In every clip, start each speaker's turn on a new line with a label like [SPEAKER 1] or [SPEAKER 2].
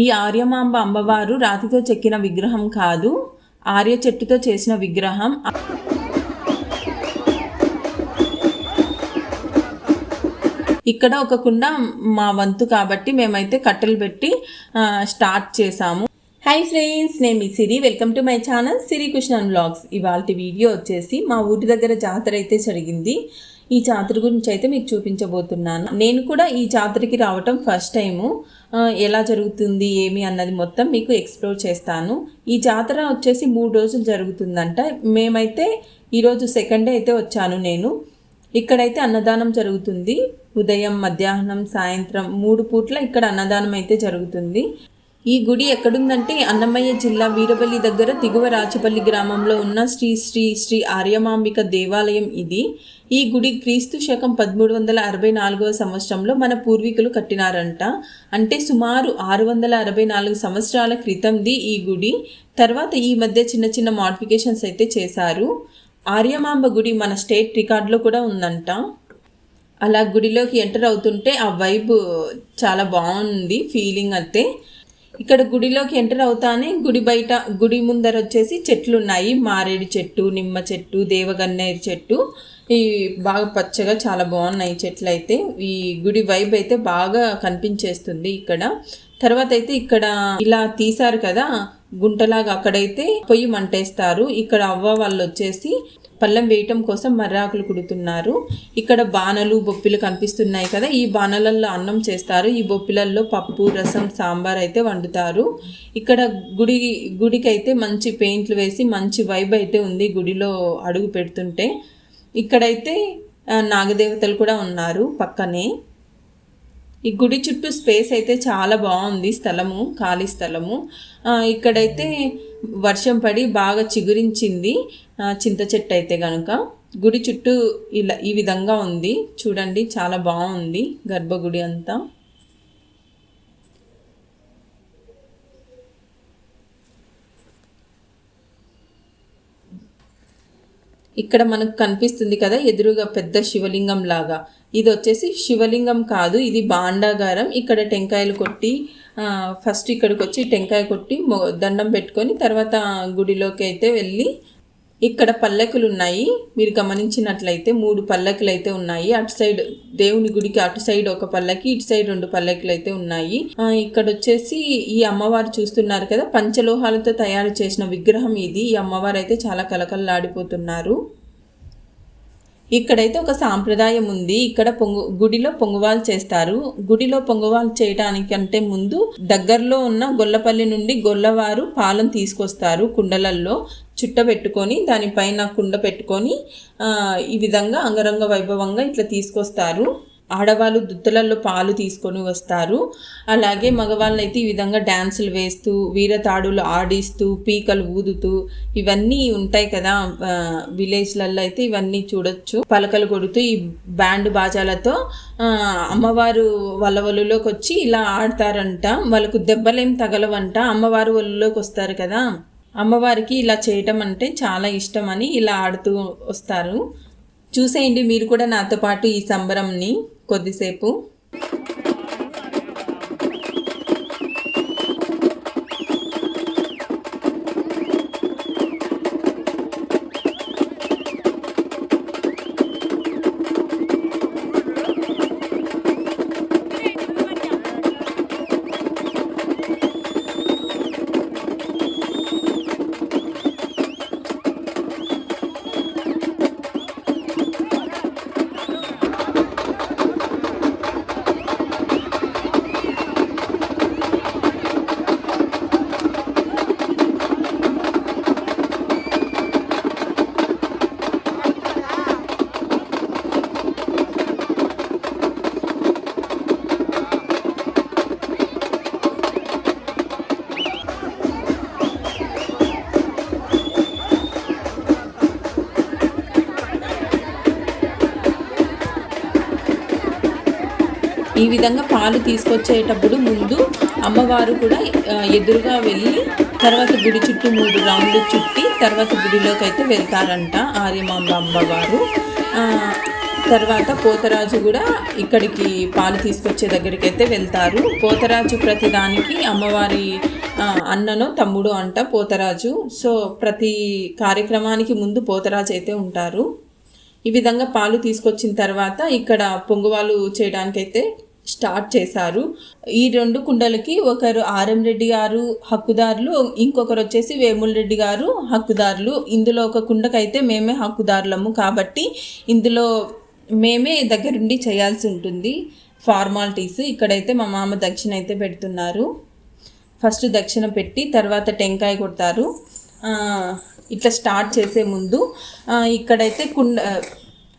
[SPEAKER 1] ఈ ఆర్యమాంబ అమ్మవారు రాతితో చెక్కిన విగ్రహం కాదు ఆర్య చెట్టుతో చేసిన విగ్రహం. ఇక్కడ ఒక కుండ మా వంతు కాబట్టి మేమైతే కట్టెలు పెట్టి స్టార్ట్ చేసాము హాయ్ ఫ్రెండ్స్ నేను మీ Siri. Welcome to my channel Siri Krishnan blogs ఇవాళ వీడియో వచ్చేసి మా ఊరి దగ్గర జాతర అయితే జరిగింది. ఈ జాతర గురించి అయితే మీకు చూపించబోతున్నాను. నేను కూడా ఈ జాతరకి రావటం ఫస్ట్ టైము ఎలా జరుగుతుంది ఏమి అన్నది మొత్తం మీకు ఎక్స్ప్లోర్ చేస్తాను. ఈ జాతర వచ్చేసి మూడు రోజులు జరుగుతుందంట. మేమైతే ఈరోజు సెకండ్ డే అయితే వచ్చాను నేను. ఇక్కడైతే అన్నదానం జరుగుతుంది. ఉదయం మధ్యాహ్నం సాయంత్రం మూడు పూట్ల ఇక్కడ అన్నదానం అయితే జరుగుతుంది. ఈ గుడి ఎక్కడుందంటే అన్నమయ్య జిల్లా వీరపల్లి దగ్గర దిగువ రాచపల్లి గ్రామంలో ఉన్న శ్రీ శ్రీ శ్రీ ఆర్యమాంబిక దేవాలయం ఇది. ఈ గుడి క్రీస్తు శకం పదమూడు వందల అరవై నాలుగవ సంవత్సరంలో మన పూర్వీకులు కట్టినారంట. అంటే సుమారు ఆరు వందల అరవై నాలుగు సంవత్సరాల క్రితంది ఈ గుడి. తర్వాత ఈ మధ్య చిన్న చిన్న మాడిఫికేషన్స్ అయితే చేశారు. ఆర్యమాంబ గుడి మన స్టేట్ రికార్డులో కూడా ఉందంట. అలా గుడిలోకి ఎంటర్ అవుతుంటే ఆ వైబ్ చాలా బాగుంది ఫీలింగ్ అయితే. ఇక్కడ గుడిలోకి ఎంటర్ అవుతానే గుడి బయట గుడి ముందర వచ్చేసి చెట్లు ఉన్నాయి మారేడు చెట్టు నిమ్మ చెట్టు దేవగన్నేరు చెట్టు. ఈ బాగా పచ్చగా చాలా బాగున్నాయి చెట్లు అయితే ఈ గుడి వైబ్ అయితే బాగా కనిపించేస్తుంది ఇక్కడ. తర్వాత అయితే ఇక్కడ ఇలా తీశారు కదా గుంటలాగా అక్కడైతే పొయ్యి మంటేస్తారు. ఇక్కడ అవ్వ వాళ్ళు వచ్చేసి పళ్ళెం వేయటం కోసం మర్రాకులు కుడుతున్నారు. ఇక్కడ బాణలు బొప్పిలు కనిపిస్తున్నాయి కదా ఈ బాణలల్లో అన్నం చేస్తారు. ఈ బొప్పిలల్లో పప్పు రసం సాంబార్ అయితే వండుతారు. ఇక్కడ గుడి గుడికి అయితే మంచి పెయింట్లు వేసి మంచి వైబ్ అయితే ఉంది గుడిలో అడుగు పెడుతుంటే. ఇక్కడైతే నాగదేవతలు కూడా ఉన్నారు పక్కనే. ఈ గుడి చుట్టూ స్పేస్ అయితే చాలా బాగుంది స్థలము ఖాళీ స్థలము. ఇక్కడైతే వర్షం పడి బాగా చిగురించింది. చింత చెట్టు అయితే కనుక గుడి చుట్టూ ఇలా ఈ విధంగా ఉంది. చూడండి చాలా బాగుంది గర్భగుడి అంతా. ఇక్కడ మనకు కనిపిస్తుంది కదా ఎదురుగా పెద్ద శివలింగం లాగా. ఇది వచ్చేసి శివలింగం కాదు ఇది బాండాగారం. ఇక్కడ టెంకాయలు కొట్టి ఫస్ట్ ఇక్కడికి వచ్చి టెంకాయ కొట్టి దండం పెట్టుకొని తర్వాత గుడిలోకి అయితే వెళ్ళి ఇక్కడ పల్లకులు ఉన్నాయి మీరు గమనించినట్లయితే మూడు పల్లకులు అయితే ఉన్నాయి. అటు సైడ్ దేవుని గుడికి అటు సైడ్ ఒక పల్లకి ఇటు సైడ్ రెండు పల్లెకులు అయితే ఉన్నాయి. ఆ, ఇక్కడ వచ్చేసి ఈ అమ్మవారు చూస్తున్నారు కదా పంచలోహాలతో తయారు చేసిన విగ్రహం ఇది. ఈ అమ్మవారు అయితే చాలా కలకలలాడిపోతున్నారు ఇక్కడైతే ఒక సాంప్రదాయం ఉంది. ఇక్కడ పొంగు గుడిలో పొంగువాలు చేస్తారు. గుడిలో పొంగువాలు చేయడానికంటే ముందు దగ్గరలో ఉన్న గొల్లపల్లి నుండి గొల్లవారు పాలను తీసుకొస్తారు కుండలల్లో చుట్ట పెట్టుకొని దానిపైన కుండ పెట్టుకొని ఈ విధంగా అంగరంగ వైభవంగా ఇట్లా తీసుకొస్తారు. ఆడవాళ్ళు దుత్తలలో పాలు తీసుకొని వస్తారు. అలాగే మగవాళ్ళు అయితే ఈ విధంగా డ్యాన్సులు వేస్తూ వీరతాడులు ఆడిస్తూ పీకలు ఊదుతూ ఇవన్నీ ఉంటాయి కదా విలేజ్లలో అయితే ఇవన్నీ చూడొచ్చు. పలకలు కొడుతూ ఈ బ్యాండ్ బాజాలతో అమ్మవారు వాళ్ళ ఒళ్ళులోకి వచ్చి ఇలా ఆడతారంట. వాళ్ళకు దెబ్బలేం తగలవంట. అమ్మవారు ఒళ్ళులోకి వస్తారు కదా. అమ్మవారికి ఇలా చేయటం అంటే చాలా ఇష్టం అని ఇలా ఆడుతూ వస్తారు. చూసేయండి మీరు కూడా నాతో పాటు ఈ సంబరంని. కొద్దిసేపు ఈ విధంగా పాలు తీసుకొచ్చేటప్పుడు ముందు అమ్మవారు కూడా ఎదురుగా వెళ్ళి తర్వాత గుడి చుట్టూ మూడు రౌండ్లు చుట్టి తర్వాత గుడిలోకి అయితే వెళ్తారంట ఆర్యమాంబ అమ్మవారు. తర్వాత పోతరాజు కూడా ఇక్కడికి పాలు తీసుకొచ్చే దగ్గరికి అయితే వెళ్తారు. పోతరాజు ప్రతిదానికి అమ్మవారి అన్నను అన్ననో తమ్ముడు అంట పోతరాజు. సో ప్రతి కార్యక్రమానికి ముందు పోతరాజు అయితే ఉంటారు. ఈ విధంగా పాలు తీసుకొచ్చిన తర్వాత ఇక్కడ పొంగువాలు చేయడానికైతే స్టార్ట్ చేశారు. ఈ రెండు కుండలకి ఒకరు ఆర్ఎం రెడ్డి గారు హక్కుదారులు ఇంకొకరు వచ్చేసి వేముల రెడ్డి గారు హక్కుదారులు. ఇందులో ఒక కుండకైతే మేమే హక్కుదారులము కాబట్టి ఇందులో మేమే దగ్గరుండి చేయాల్సి ఉంటుంది. ఫార్మాలిటీస్ ఇక్కడైతే మా మామ దక్షిణ అయితే పెడుతున్నారు. ఫస్ట్ దక్షిణ పెట్టి తర్వాత టెంకాయ కొడతారు. ఇట్లా స్టార్ట్ చేసే ముందు ఇక్కడైతే కుండ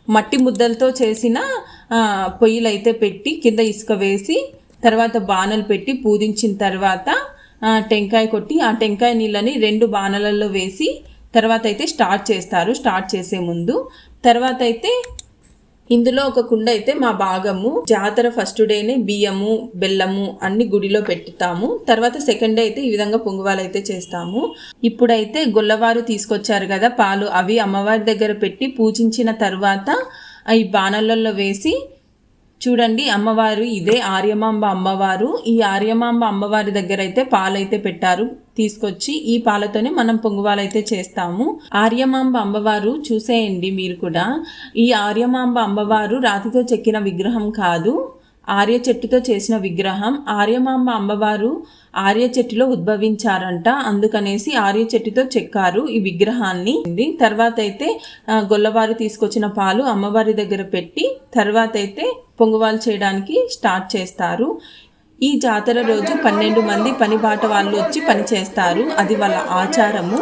[SPEAKER 1] మట్టి ముద్దలతో చేసిన పొయ్యిలు అయితే పెట్టి కింద ఇసుక వేసి తర్వాత బాణలు పెట్టి పూజించిన తర్వాత టెంకాయ కొట్టి ఆ టెంకాయ నీళ్ళని రెండు బాణలలో వేసి తర్వాత అయితే స్టార్ట్ చేస్తారు. స్టార్ట్ చేసే ముందు తర్వాత అయితే ఇందులో ఒక కుండ అయితే మా భాగము జాతర ఫస్ట్ డేనే బియ్యము బెల్లము అన్ని గుడిలో పెట్టుతాము. తర్వాత సెకండ్ డే అయితే ఈ విధంగా పొంగువాలు అయితే చేస్తాము. ఇప్పుడైతే గొల్లవారు తీసుకొచ్చారు కదా పాలు. అవి అమ్మవారి దగ్గర పెట్టి పూజించిన తర్వాత ఈ బాణలల్లో వేసి చూడండి అమ్మవారు ఇదే ఆర్యమాంబ అమ్మవారు. ఈ ఆర్యమాంబ అమ్మవారి దగ్గర అయితే పాలైతే పెట్టారు తీసుకొచ్చి ఈ పాలతోనే మనం పొంగువాలైతే చేస్తాము. ఆర్యమాంబ అమ్మవారు చూసేయండి మీరు కూడా. ఈ ఆర్యమాంబ అమ్మవారు రాతితో చెక్కిన విగ్రహం కాదు. ఆర్య చెట్టుతో చేసిన విగ్రహం. ఆర్యమాంబ అమ్మవారు ఆర్య చెట్టులో ఉద్భవించారంట. అందుకనేసి ఆర్య చెట్టుతో చెక్కారు ఈ విగ్రహాన్ని. తర్వాత అయితే గొల్లవారు తీసుకొచ్చిన పాలు అమ్మవారి దగ్గర పెట్టి తర్వాత అయితే పొంగువాలు చేయడానికి స్టార్ట్ చేస్తారు. ఈ జాతర రోజు పన్నెండు మంది పని బాట వాళ్ళు వచ్చి పని చేస్తారు అది వాళ్ళ ఆచారము.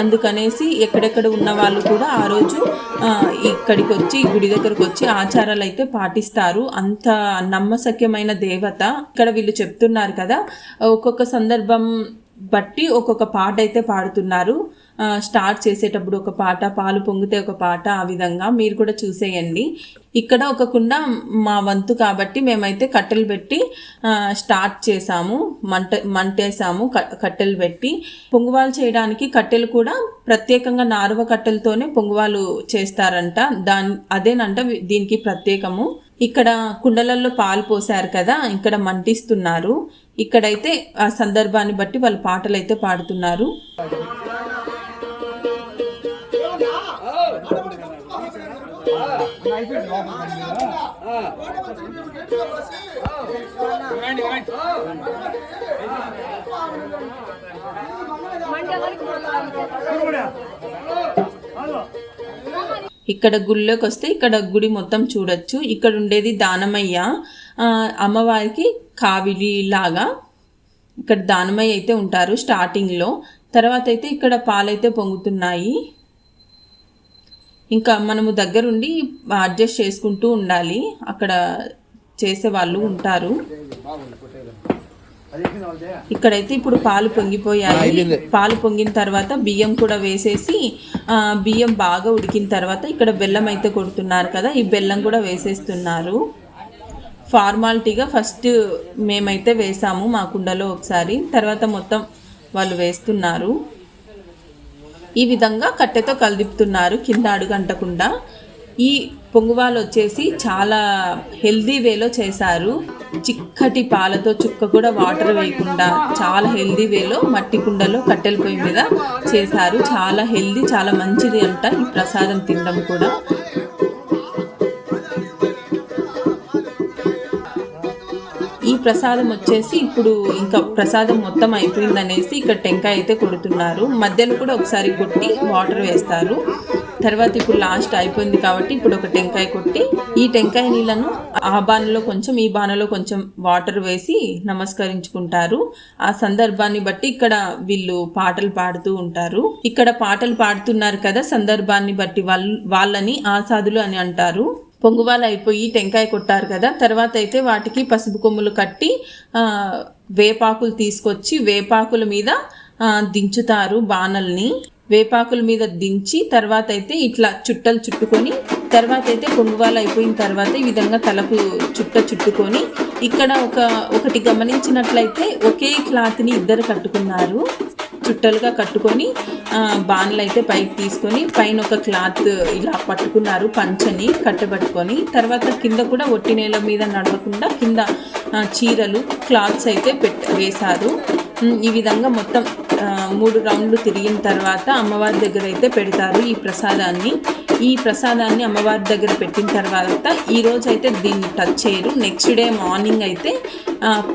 [SPEAKER 1] అందుకనేసి ఎక్కడెక్కడ ఉన్న వాళ్ళు కూడా ఆ రోజు ఇక్కడికి వచ్చి గుడి దగ్గరకు వచ్చి ఆచారాలు అయితే పాటిస్తారు. అంత నమ్మశక్యమైన దేవత. ఇక్కడ వీళ్ళు చెప్తున్నారు కదా ఒక్కొక్క సందర్భం బట్టి ఒక్కొక్క పాట అయితే పాడుతున్నారు. స్టార్ట్ చేసేటప్పుడు ఒక పాట పాలు పొంగితే ఒక పాట ఆ విధంగా మీరు కూడా చూసేయండి. ఇక్కడ ఒక కుండ మా వంతు కాబట్టి మేమైతే కట్టెలు పెట్టి స్టార్ట్ చేసాము. మంట మంటేసాము క- కట్టెలు పెట్టి. పొంగువాలు చేయడానికి కట్టెలు కూడా ప్రత్యేకంగా నారువ కట్టెలతోనే పొంగువాలు చేస్తారంట. దాని అదేనంట దీనికి ప్రత్యేకము. ఇక్కడ కుండలలో పాలు పోసారు కదా ఇక్కడ మంటిస్తున్నారు ఇక్కడైతే ఆ సందర్భాన్ని బట్టి వాళ్ళు పాటలు అయితే పాడుతున్నారు ఇక్కడ గుళ్ళోకి వస్తే ఇక్కడ గుడి మొత్తం చూడొచ్చు. ఇక్కడ ఉండేది దానమయ్య. అమ్మవారికి కావిలి లాగా. ఇక్కడ దానమయ్య అయితే ఉంటారు స్టార్టింగ్లో తర్వాత అయితే ఇక్కడ పాలైతే పొంగుతున్నాయి. ఇంకా మనము దగ్గరుండి అడ్జస్ట్ చేసుకుంటూ ఉండాలి. అక్కడ చేసే వాళ్ళు ఉంటారు. ఇక్కడైతే ఇప్పుడు పాలు పొంగిపోయాయి. పాలు పొంగిన తర్వాత బియ్యం కూడా వేసేసి బియ్యం బాగా ఉడికిన తర్వాత ఇక్కడ బెల్లం అయితే కొడుతున్నారు కదా ఈ బెల్లం కూడా వేసేస్తున్నారు. ఫార్మాలిటీగా ఫస్ట్ మేమైతే వేసాము మా కుండలో ఒకసారి తర్వాత మొత్తం వాళ్ళు వేస్తున్నారు. ఈ విధంగా కట్టెతో కలిదిపుతున్నారు కింద అడుగంటకుండా. ఈ పొంగువాలు వచ్చేసి చాలా హెల్దీ వేలో చేశారు. చిక్కటి పాలతో చుక్క కూడా వాటర్ వేయకుండా చాలా హెల్దీ వేలో మట్టి కుండలో కట్టెల పొయ్యి మీద చేశారు. చాలా హెల్దీ చాలా మంచిది అంట ఈ ప్రసాదం తినడం కూడా. ఈ ప్రసాదం వచ్చేసి ఇప్పుడు ఇంకా ప్రసాదం మొత్తం అయిపోయిందనేసి ఇక్కడ టెంకాయ అయితే కొడుతున్నారు. మధ్యలో కూడా ఒకసారి కొట్టి వాటర్ వేస్తారు. తర్వాత ఇప్పుడు లాస్ట్ అయిపోయింది కాబట్టి ఇప్పుడు ఒక టెంకాయ కొట్టి ఈ టెంకాయ నీళ్ళను ఆ బాణలో కొంచెం ఈ బాణలో కొంచెం వాటర్ వేసి నమస్కరించుకుంటారు. ఆ సందర్భాన్ని బట్టి ఇక్కడ వీళ్ళు పాటలు పాడుతూ ఉంటారు. ఇక్కడ పాటలు పాడుతున్నారు కదా సందర్భాన్ని బట్టి వాళ్ళు వాళ్ళని ఆసాదులు అని అంటారు. పొంగువాలు అయిపోయి టెంకాయ కొట్టారు కదా తర్వాత అయితే వాటికి పసుపు కొమ్ములు కట్టి వేపాకులు తీసుకొచ్చి వేపాకుల మీద దించుతారు బాణల్ని. వేపాకుల మీద దించి తర్వాత అయితే ఇట్లా చుట్టలు చుట్టుకొని తర్వాత అయితే కొంగువాలు అయిపోయిన తర్వాత ఈ విధంగా తలకు చుట్ట చుట్టుకొని ఇక్కడ ఒక ఒకటి గమనించినట్లయితే ఒకే క్లాత్ని ఇద్దరు కట్టుకున్నారు. చుట్టలుగా కట్టుకొని బాణలు అయితే పైకి తీసుకొని పైన ఒక క్లాత్ ఇలా పట్టుకున్నారు పంచని కట్టబట్టుకొని. తర్వాత కింద కూడా ఒట్టి నేల మీద నడవకుండా కింద చీరలు క్లాత్స్ అయితే పెట్ వేశారు. ఈ విధంగా మొత్తం మూడు రౌండ్లు తిరిగిన తర్వాత అమ్మవారి దగ్గర అయితే పెడతారు ఈ ప్రసాదాన్ని. ఈ ప్రసాదాన్ని అమ్మవారి దగ్గర పెట్టిన తర్వాత ఈరోజు అయితే దీన్ని టచ్ చేయరు. నెక్స్ట్ డే మార్నింగ్ అయితే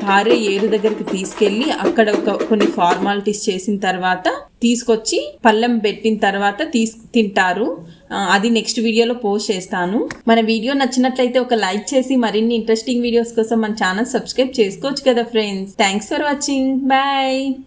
[SPEAKER 1] పారే ఏరు దగ్గరికి తీసుకెళ్ళి అక్కడ ఒక కొన్ని ఫార్మాలిటీస్ చేసిన తర్వాత తీసుకొచ్చి పళ్ళెం పెట్టిన తర్వాత తీసు తింటారు. అది నెక్స్ట్ వీడియోలో పోస్ట్ చేస్తాను. మన వీడియో నచ్చినట్లయితే ఒక లైక్ చేసి మరిన్ని ఇంట్రెస్టింగ్ వీడియోస్ కోసం మన ఛానల్ సబ్స్క్రైబ్ చేసుకోవచ్చు కదా friends. Thanks for watching. Bye.